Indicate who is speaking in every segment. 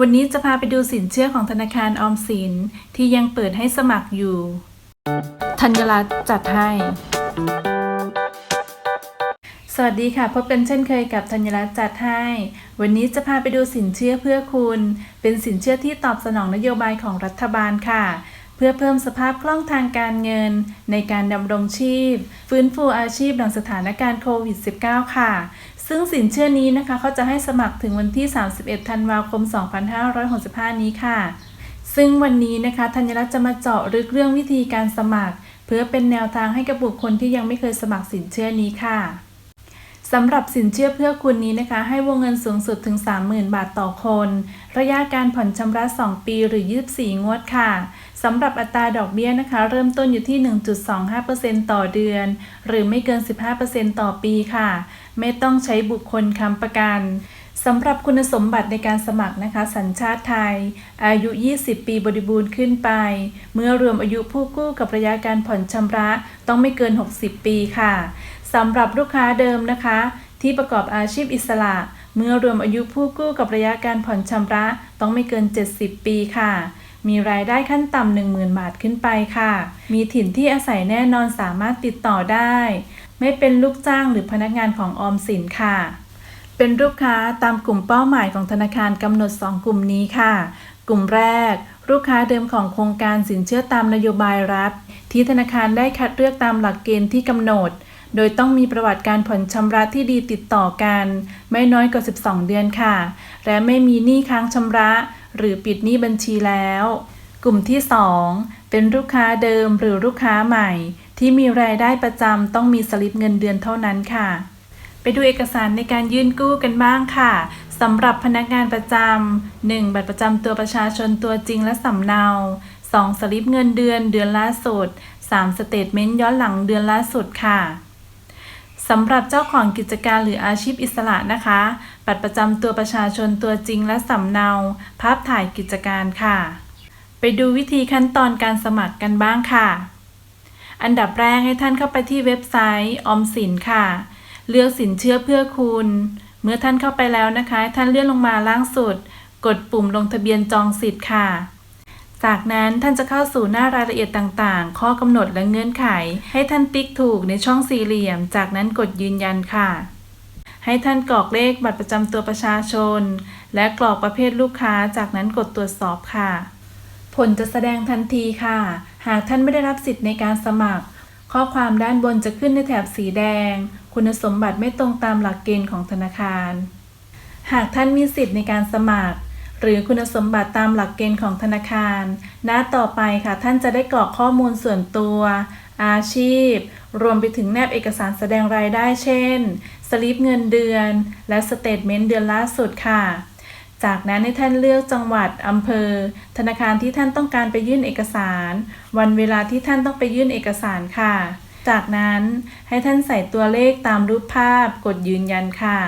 Speaker 1: วันนี้จะพาไปดูสินเชื่อของธนาคารออมสินที่ยังเปิดให้สมัครอยู่ ธัญรัตน์จัดให้ สวัสดีค่ะพบกันเช่นเคยกับธัญรัตน์จัดให้ วันนี้จะพาไปดูสินเชื่อเพื่อคุณ เป็นสินเชื่อที่ตอบสนองนโยบายของรัฐบาลค่ะ เพื่อเพิ่มสภาพคล่องทางการเงิน ในการดำรงชีพ ฟื้นฟูอาชีพหลังสถานการณ์โควิด -19 ค่ะ ซึ่งสินเชื่อนี้นะคะเขาจะให้สมัครถึงวันที่ 31 ธันวาคม 2565 นี้ค่ะ ซึ่งวันนี้นะคะธัญรัตน์จะมาเจาะลึกเรื่องวิธีการสมัคร เพื่อเป็นแนวทางให้กับบุคคลที่ยังไม่เคยสมัครสินเชื่อนี้ค่ะ สำหรับสินเชื่อเพื่อคุณนี้นะคะ ให้วงเงินสูงสุดถึง 30,000 บาทต่อคน ระยะการผ่อนชำระ 2 ปีหรือ 24 งวดค่ะสำหรับอัตราดอกเบี้ยนะคะ เริ่มต้นอยู่ที่ 1.25%ต่อเดือน หรือไม่เกิน 15%ต่อปีค่ะ ไม่ต้องใช้บุคคลค้ำประกันสำหรับคุณสมบัติในการสมัครนะคะ สัญชาติไทย อายุ 20 ปีบริบูรณ์ขึ้นไป เมื่อรวมอายุผู้กู้กับระยะการผ่อนชำระต้องไม่เกิน 60 ปีค่ะ สำหรับลูกค้าเดิมนะคะ ที่ประกอบอาชีพอิสระ เมื่อรวมอายุผู้กู้กับระยะการผ่อนชำระต้องไม่เกิน 70 ปีค่ะ มีรายได้ขั้นต่ำ10,000 บาทขึ้นไปค่ะ มีถิ่นที่อาศัยแน่นอนสามารถติดต่อได้ ไม่เป็นลูกจ้างหรือพนักงานของออมสินค่ะเป็นลูกค้าตามกลุ่มเป้าหมายของธนาคารกำหนด 2 กลุ่มนี้ค่ะ กลุ่มแรก ลูกค้าเดิมของโครงการสินเชื่อตามนโยบายรัฐ ที่ธนาคารได้คัดเลือกตามหลักเกณฑ์ที่กำหนด โดยต้องมีประวัติการผ่อนชำระที่ดีติดต่อกัน ไม่น้อยกว่า 12 เดือนค่ะ และไม่มีหนี้ค้างชำระ หรือปิดหนี้บัญชีแล้ว กลุ่มที่ 2 เป็นลูกค้าเดิมหรือลูกค้าใหม่ ที่มีรายได้ประจำต้องมีสลิปเงินเดือนเท่านั้นค่ะ ไปดูเอกสารในการยื่นกู้กันบ้างค่ะสำหรับพนักงานประจำ 1. บัตรประจำตัวประชาชนตัวจริงและสำเนา 2. สลิปเงินเดือนเดือนล่าสุด 3. สเตทเมนต์ย้อนหลังเดือนล่าสุดค่ะ สำหรับเจ้าของกิจการหรืออาชีพอิสระนะคะ บัตรประจำตัวประชาชนตัวจริงและสำเนา ภาพถ่ายกิจการค่ะ ไปดูวิธีขั้นตอนการสมัครกันบ้างค่ะ อันดับแรกให้ท่านเข้าไปที่เว็บไซต์ออมสินค่ะ เลือกสินเชื่อเพื่อคุณ เมื่อท่านเข้าไปแล้วนะคะ ท่านเลื่อนลงมาล่างสุด กดปุ่มลงทะเบียนจองสิทธิ์ค่ะ จากนั้นท่านจะเข้าสู่หน้ารายละเอียดต่างๆ ข้อกำหนดและเงื่อนไข ให้ท่านติ๊กถูกในช่องสี่เหลี่ยม จากนั้นกดยืนยันค่ะ ให้ท่านกรอกเลขบัตรประจำตัวประชาชน และกรอกประเภทลูกค้า จากนั้นกดตรวจสอบค่ะ ผลจะแสดงทันทีค่ะ หากท่านไม่ได้รับสิทธิ์ในการสมัคร ข้อความด้านบนจะขึ้นในแถบสีแดง คุณสมบัติไม่ตรงตามหลักเกณฑ์ของธนาคาร หากท่านมีสิทธิ์ในการสมัคร หรือคุณสมบัติตามหลักเกณฑ์ของธนาคาร หน้าต่อไปค่ะท่านจะได้กรอกข้อมูลส่วนตัว อาชีพ รวมไปถึงแนบเอกสารแสดงรายได้เช่น สลิปเงินเดือน และสเตทเมนต์เดือนล่าสุดค่ะจากนั้นให้ท่านเลือกจังหวัด อำเภอ ธนาคารที่ท่านต้องการไปยื่นเอกสาร วันเวลาที่ท่านต้องไปยื่นเอกสารค่ะ จากนั้นให้ท่านใส่ตัวเลขตามรูปภาพกดยืนยันค่ะ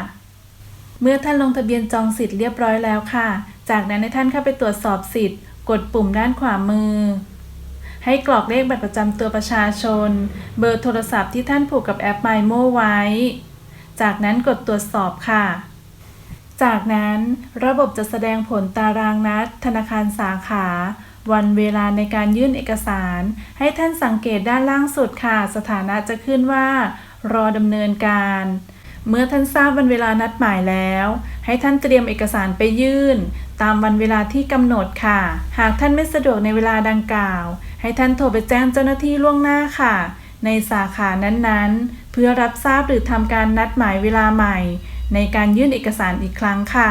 Speaker 1: เมื่อท่านลงทะเบียนจองสิทธิ์เรียบร้อยแล้วค่ะ จากนั้นให้ท่านเข้าไปตรวจสอบสิทธิ์ กดปุ่มด้านขวามือ ให้กรอกเลขบัตรประจำตัวประชาชน เบอร์โทรศัพท์ที่ท่านผูกกับแอป MyMo ไว้ จากนั้นกดตรวจสอบค่ะ จากนั้นระบบจะแสดงผลตารางนัด ธนาคารสาขา วันเวลาในการยื่นเอกสาร ให้ท่านสังเกตด้านล่างสุดค่ะ สถานะจะขึ้นว่า รอดำเนินการ เมื่อท่านทราบวันเวลานัดหมายแล้ว ให้ท่านเตรียมเอกสารไปยื่น ตามวันเวลาที่กำหนดค่ะ หากท่านไม่สะดวกในเวลาดังกล่าว ให้ท่านโทรไปแจ้งเจ้าหน้าที่ล่วงหน้าค่ะ ในสาขานั้นๆ เพื่อรับทราบหรือทำการนัดหมายเวลาใหม่ ในการยื่นเอกสารอีกครั้งค่ะ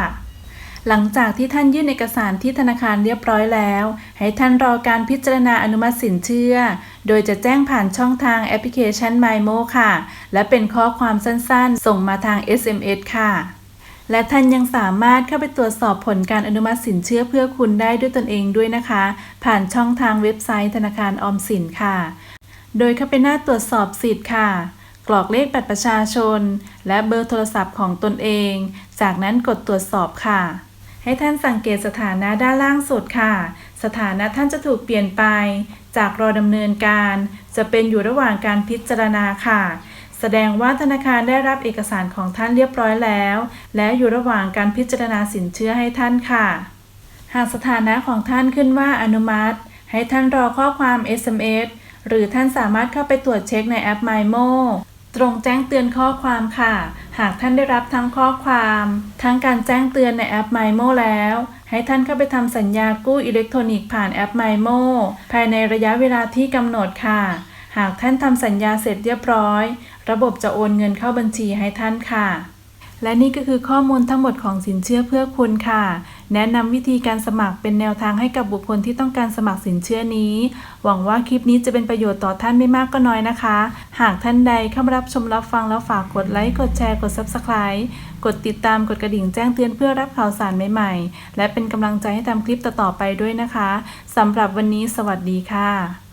Speaker 1: หลังจากที่ท่านยื่นเอกสารที่ธนาคารเรียบร้อยแล้ว ให้ท่านรอการพิจารณาอนุมัติสินเชื่อ โดยจะแจ้งผ่านช่องทางแอปพลิเคชัน MyMo ค่ะ และเป็นข้อความสั้นๆ ส่งมาทาง SMS ค่ะ และท่านยังสามารถเข้าไปตรวจสอบผลการอนุมัติสินเชื่อเพื่อคุณได้ด้วยตนเองด้วยนะคะ ผ่านช่องทางเว็บไซต์ธนาคารออมสินค่ะ โดยเข้าไปหน้าตรวจสอบสิทธิ์ค่ะ กรอกเลขบัตรประชาชน และเบอร์โทรศัพท์ของตนเอง จากนั้นกดตรวจสอบค่ะ ให้ท่านสังเกตสถานะด้านล่างสุดค่ะ สถานะท่านจะถูกเปลี่ยนไป จากรอดำเนินการ จะเป็นอยู่ระหว่างการพิจารณาค่ะ แสดงว่าธนาคารได้รับเอกสารของท่านเรียบร้อยแล้ว และอยู่ระหว่างการพิจารณาสินเชื่อให้ท่านค่ะ หากสถานะของท่านขึ้นว่าอนุมัติ ให้ท่านรอข้อความ SMS หรือท่านสามารถเข้าไปตรวจเช็คในแอป MyMo ตรงแจ้งเตือนข้อความค่ะ หากท่านได้รับทั้งข้อความ ทั้งการแจ้งเตือนในแอป MyMo แล้ว ให้ท่านเข้าไปทำสัญญากู้อิเล็กทรอนิกส์ผ่านแอป MyMo ภายในระยะเวลาที่กำหนดค่ะ หากท่านทำสัญญาเสร็จเรียบร้อย ระบบจะโอนเงินเข้าบัญชีให้ท่านค่ะ และนี่ก็คือข้อมูลทั้งหมดของสินเชื่อเพื่อคุณค่ะ แนะนำวิธีการสมัครเป็นแนวทางให้กับบุคคลที่ต้องการสมัครสินเชื่อนี้ หวังว่าคลิปนี้จะเป็นประโยชน์ต่อท่านไม่มากก็น้อยนะคะ หากท่านใดเข้ามารับชมรับฟังแล้วฝากกดไลค์กดแชร์กด Subscribe กดติดตามกดกระดิ่งแจ้งเตือนเพื่อรับข่าวสารใหม่ๆ และเป็นกำลังใจให้ทำคลิปต่อๆไปด้วยนะคะสำหรับวันนี้สวัสดีค่ะ